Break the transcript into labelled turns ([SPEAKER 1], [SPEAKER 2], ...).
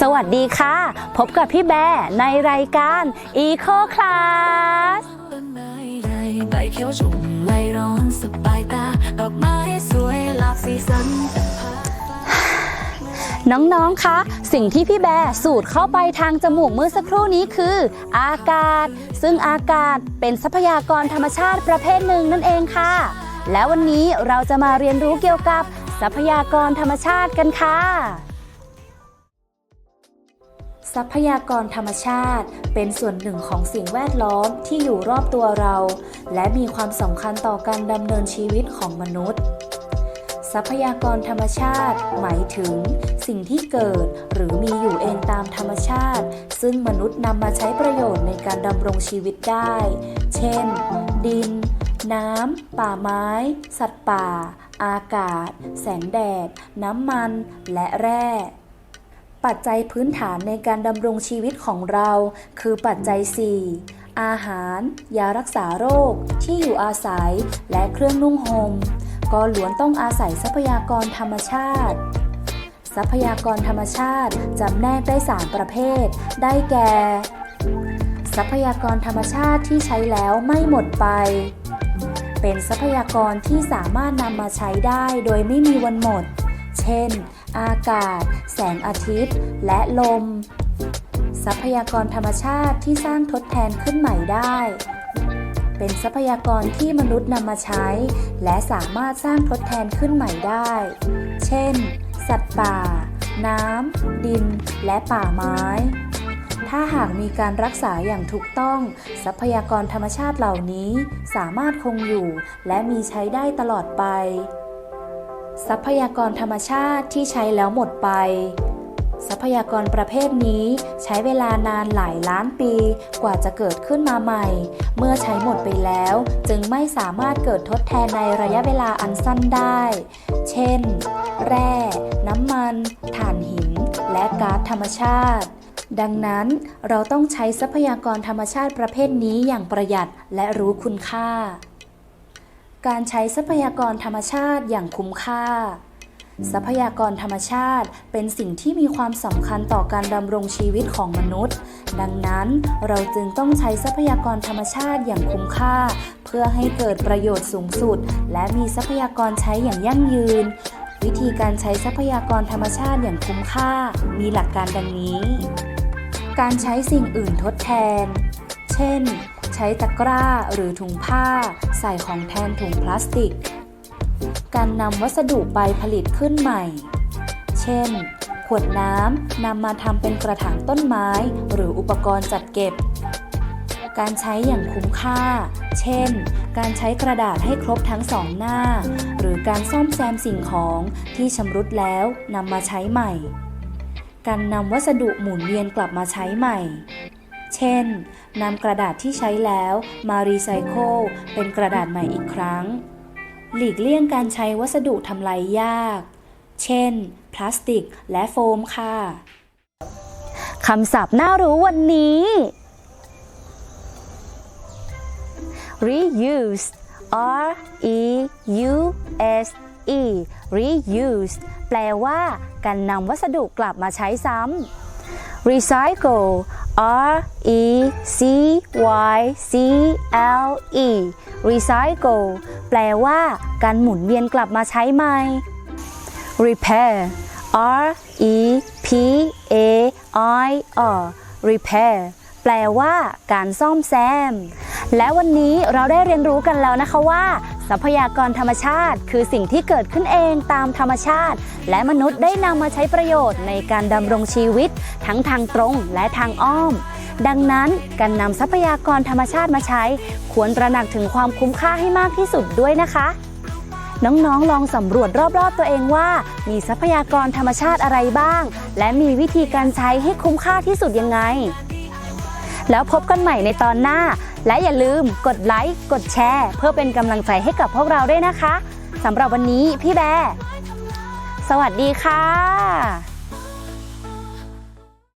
[SPEAKER 1] สวัสดีค่ะ พบกับพี่แบร์ในรายการ Eco Class
[SPEAKER 2] ต้นไม้ใหญ่ใบเขียวชุ่มไม่ร้อนสบายตาดอกไม้สวยหลากสีสันแต่ภาพ
[SPEAKER 1] น้องๆ คะ สิ่งที่พี่แบร์สูดเข้าไปทางจมูกเมื่อสักครู่นี้คือ อากาศ ซึ่งอากาศเป็นทรัพยากรธรรมชาติประเภทหนึ่งนั่นเองค่ะ แล้ววันนี้เราจะมาเรียนรู้เกี่ยวกับทรัพยากรธรรมชาติกันค่ะ ทรัพยากรธรรมชาติ เป็นส่วนหนึ่งของสิ่งแวดล้อมที่อยู่รอบตัวเรา และมีความสำคัญต่อการดำเนินชีวิตของมนุษย์ ทรัพยากรธรรมชาติ หมายถึง สิ่งที่เกิดหรือมีอยู่เองตามธรรมชาติ ซึ่งมนุษย์นำมาใช้ประโยชน์ในการดำรงชีวิตได้ เช่น ดิน น้ำ ป่าไม้ สัตว์ป่า อากาศ แสงแดด น้ำมัน และแร่ ปัจจัยพื้นฐานในการดำรงชีวิตของเรา คือปัจจัย 4 อาหาร ยารักษาโรค ที่อยู่อาศัย และเครื่องนุ่งห่มก็ล้วนต้องอาศัยทรัพยากรธรรมชาติ ทรัพยากรธรรมชาติจำแนกได้ 3 ประเภท ได้แก่ ทรัพยากรธรรมชาติที่ใช้แล้วไม่หมดไป เป็นทรัพยากรที่สามารถนำมาใช้ได้โดยไม่มีวันหมด เช่น อากาศ แสงอาทิตย์ และลม ทรัพยากรธรรมชาติที่สร้างทดแทนขึ้นใหม่ได้ เป็นทรัพยากรที่มนุษย์นำมาใช้ และสามารถสร้างทดแทนขึ้นใหม่ได้ เช่น สัตว์ป่า น้ำ ดิน และป่าไม้ ถ้าหากมีการรักษาอย่างถูกต้อง ทรัพยากรธรรมชาติเหล่านี้สามารถคงอยู่ และมีใช้ได้ตลอดไป ทรัพยากรธรรมชาติที่ใช้แล้วหมดไป ทรัพยากรประเภทนี้ใช้เวลานานหลายล้านปีกว่าจะเกิดขึ้นมาใหม่ เมื่อใช้หมดไปแล้ว จึงไม่สามารถเกิดทดแทนในระยะเวลาอันสั้นได้ เช่น แร่ น้ำมัน ถ่านหิน และก๊าซธรรมชาติดังนั้นเราต้องใช้ทรัพยากรธรรมชาติประเภทนี้อย่างประหยัดและรู้คุณค่า การใช้ทรัพยากรธรรมชาติอย่างคุ้มค่า ทรัพยากรธรรมชาติเป็นสิ่งที่มีความสำคัญต่อการดำรงชีวิตของมนุษย์ ดังนั้นเราจึงต้องใช้ทรัพยากรธรรมชาติอย่างคุ้มค่า เพื่อให้เกิดประโยชน์สูงสุด และมีทรัพยากรใช้อย่างยั่งยืน วิธีการใช้ทรัพยากรธรรมชาติอย่างคุ้มค่า มีหลักการดังนี้ การใช้สิ่งอื่นทดแทน เช่น ใช้ตะกร้าหรือถุงผ้า ใส่ของแทนถุงพลาสติก การนำวัสดุไปผลิตขึ้นใหม่ เช่น ขวดน้ำนำมาทำเป็นกระถางต้นไม้ หรืออุปกรณ์จัดเก็บ การใช้อย่างคุ้มค่า เช่น การใช้กระดาษให้ครบทั้งสองหน้า หรือการซ่อมแซมสิ่งของที่ชำรุดแล้วนำมาใช้ใหม่ การนำวัสดุหมุนเวียนกลับมาใช้ใหม่ ช่นนำกระดาษที่ใช้แล้วมารีไซเคิลเป็นกระดาษใหม่อีกครั้ง หลีกเลี่ยงการใช้วัสดุทำลายยาก เช่น พลาสติกและโฟมค่ะคำศัพท์น่ารู้วันนี้ reuse r e u s e reuse แปลว่า การนำวัสดุกลับมาใช้ซ้ำ recycle r e c y c l e recycle แปลว่าการหมุนเวียนกลับมาใช้ใหม่ repair r e p a i r repair แปลว่าการซ่อมแซม และวันนี้เราได้เรียนรู้กันแล้วนะคะว่า ทรัพยากรธรรมชาติ คือสิ่งที่เกิดขึ้นเองตามธรรมชาติ และมนุษย์ได้นำมาใช้ประโยชน์ในการดำรงชีวิต ทั้งทางตรงและทางอ้อม ดังนั้นการนำทรัพยากรธรรมชาติมาใช้ ควรตระหนักถึงความคุ้มค่าให้มากที่สุดด้วยนะคะน้องๆ ลองสำรวจรอบๆ ตัวเองว่า มีทรัพยากรธรรมชาติอะไรบ้าง และมีวิธีการใช้ให้คุ้มค่าที่สุดยังไง แล้วพบกันใหม่ในตอนหน้า และอย่าลืมกดไลค์ กดแชร์ เพื่อเป็นกำลังใจให้กับพวกเราด้วยนะคะสำหรับวันนี้พี่แบร์สวัสดีค่ะ